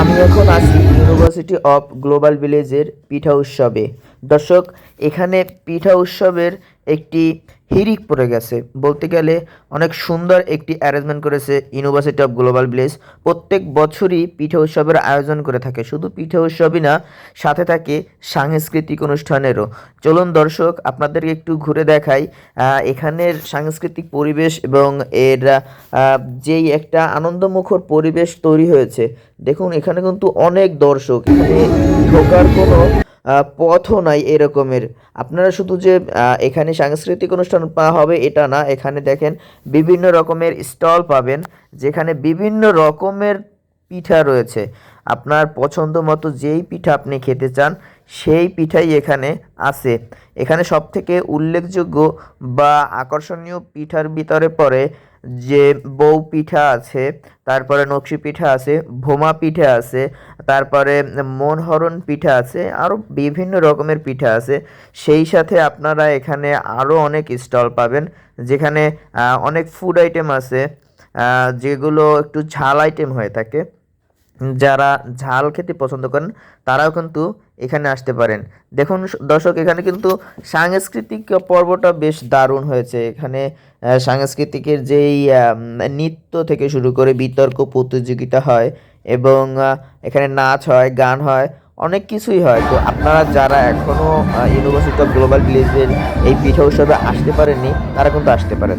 আমি এখন আছি ইউনিভার্সিটি অফ গ্লোবাল ভিলেজের পিঠা উৎসবে। দর্শক, এখানে পিঠা উৎসবের একটি হিরিক পড়ে গেছে। বলতে গেলে অনেক সুন্দর একটি অ্যারেঞ্জমেন্ট করেছে ইউনিভার্সিটি অফ গ্লোবাল ভিলেজ প্রত্যেক বছরই পিঠা উৎসবের আয়োজন করে থাকে। শুধু পিঠা উৎসবই না, সাথে থাকে সাংস্কৃতিক অনুষ্ঠানেরও। চলুন দর্শক, আপনাদেরকে একটু ঘুরে দেখাই এখানের সাংস্কৃতিক পরিবেশ এবং এর যেই একটা আনন্দমুখর পরিবেশ তৈরি হয়েছে। দেখুন, এখানে কিন্তু অনেক দর্শক। এখানে ঢোকার কোনো পথও নাই এরকমের। আপনারা শুধু যে এখানে সাংস্কৃতিক অনুষ্ঠান হবে এটা না, এখানে দেখেন বিভিন্ন রকমের স্টল পাবেন, যেখানে বিভিন্ন রকমের পিঠা রয়েছে। আপনার পছন্দ মতো যেই পিঠা আপনি খেতে চান, সেই পিঠাই এখানে আছে। এখানে সবথেকে উল্লেখযোগ্য বা আকর্ষণীয় পিঠার ভিতরে পড়ে যে বউ পিঠা আছে, তারপরে নকশি পিঠা আছে, ভোমা পিঠা আছে, তারপরে মনহরণ পিঠা আছে আরও বিভিন্ন রকমের পিঠা আছে। সেই সাথে আপনারা এখানে আরও অনেক স্টল পাবেন, যেখানে অনেক ফুড আইটেম আছে যেগুলো একটু ঝাল আইটেম হয়ে থাকে। যারা ঝাল খেতে পছন্দ করেন, তারাও কিন্তু এখানে আসতে পারেন। দেখুন দর্শক, এখানে কিন্তু সাংস্কৃতিক পর্বটা বেশ দারুণ হয়েছে। এখানে সাংস্কৃতিকের যেই নৃত্য থেকে শুরু করে বিতর্ক প্রতিযোগিতা হয় এবং এখানে নাচ হয়, গান হয়, অনেক কিছুই হয়। তো আপনারা যারা এখনও ইউনিভার্সিটি অফ গ্লোবাল ভিলেজের এই পিঠা উৎসবে আসতে পারেননি, তারা কিন্তু আসতে পারেন।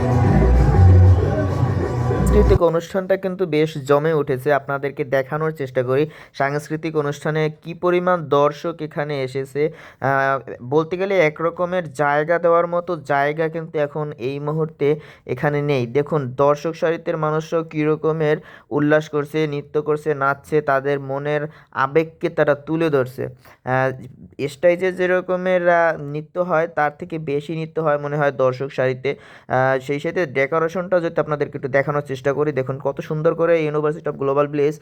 সাংস্কৃতিক অনুষ্ঠানটা কিন্তু বেশ জমে উঠেছে। আপনাদেরকে দেখানোর চেষ্টা করি, সাংস্কৃতিক অনুষ্ঠানে কি পরিমাণ দর্শক এখানে এসেছে। বলতে গেলে এক রকমের জায়গা দেওয়ার মতো জায়গা কিন্তু এখন এই মুহূর্তে এখানে নেই। দেখুন, দর্শক সারিতের মানুষরাও কীরকমের উল্লাস করছে, নৃত্য করছে, নাচছে, তাদের মনের আবেগকে তারা তুলে ধরছে। স্টেজে যেরকমের নৃত্য হয়, তার থেকে বেশি নৃত্য হয় মনে হয় দর্শক সারিতে। সেই সাথে ডেকোরেশনটা যদি আপনাদেরকে একটু দেখানোর চেষ্টা করি। দেখুন, কত সুন্দর করে ইউনিভার্সিটি অফ গ্লোবাল ভিলেজ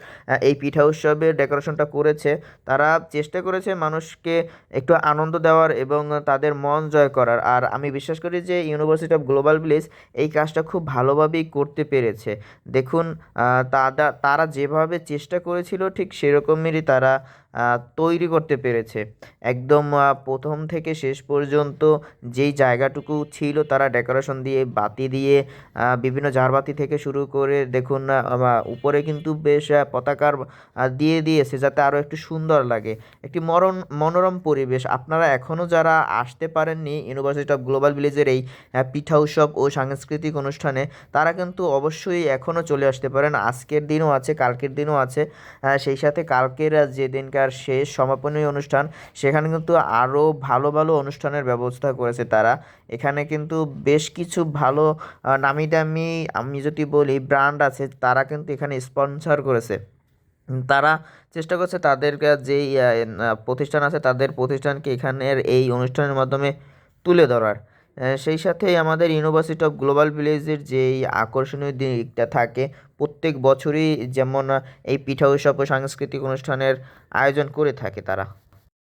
এই পিঠা উৎসবের ডেকোরেশনটা করেছে। তারা চেষ্টা করেছে মানুষকে একটু আনন্দ দেওয়ার এবং তাদের মন জয় করার। আর আমি বিশ্বাস করি যে ইউনিভার্সিটি অফ গ্লোবাল ভিলেজ এই কাজটা খুব ভালোভাবেই করতে পেরেছে। দেখুন তারা তারা যেভাবে চেষ্টা করেছিল ঠিক সেরকমেরই তারা তৈরি করতে পেরেছে। একদম প্রথম থেকে শেষ পর্যন্ত যেই জায়গাটুকু ছিল তারা ডেকোরেশন দিয়ে, বাতি দিয়ে বিভিন্ন ঝাড়বাতি থেকে শুরু করে দেখুন আহ, উপরে কিন্তু বেশ পতাকার দিয়ে দিয়েছে যাতে আরও একটু সুন্দর লাগে। একটি মরণ মনোরম পরিবেশ। আপনারা এখনও যারা আসতে পারেননি ইউনিভার্সিটি অফ গ্লোবাল ভিলেজের এই পিঠা উৎসব ও সাংস্কৃতিক অনুষ্ঠানে তারা কিন্তু অবশ্যই এখনও চলে আসতে পারেন। আজকের দিনও আছে কালকের দিনও আছে। সেই সাথে কালকের যে দিনকার শেষ সমাপনী অনুষ্ঠান সেখানে কিন্তু আরও ভালো ভালো অনুষ্ঠানের ব্যবস্থা করেছে তারা। এখানে কিন্তু বেশ কিছু ভালো নামি দামি আমি যদি বলি ব্র্যান্ড আছে, তারা কিন্তু এখানে স্পন্সর করেছে। তারা চেষ্টা করছে তাদের কা- যেই প্রতিষ্ঠান আছে, তাদের প্রতিষ্ঠানকে এখানের এই অনুষ্ঠানের মাধ্যমে তুলে ধরার। সেই সাথে আমাদের ইউনিভার্সিটি অফ গ্লোবাল ভিলেজের যেই আকর্ষণীয় দিকটা থাকে, প্রত্যেক বছরই যেমন এই পিঠা উৎসব ও সাংস্কৃতিক অনুষ্ঠানের আয়োজন করে থাকে তারা।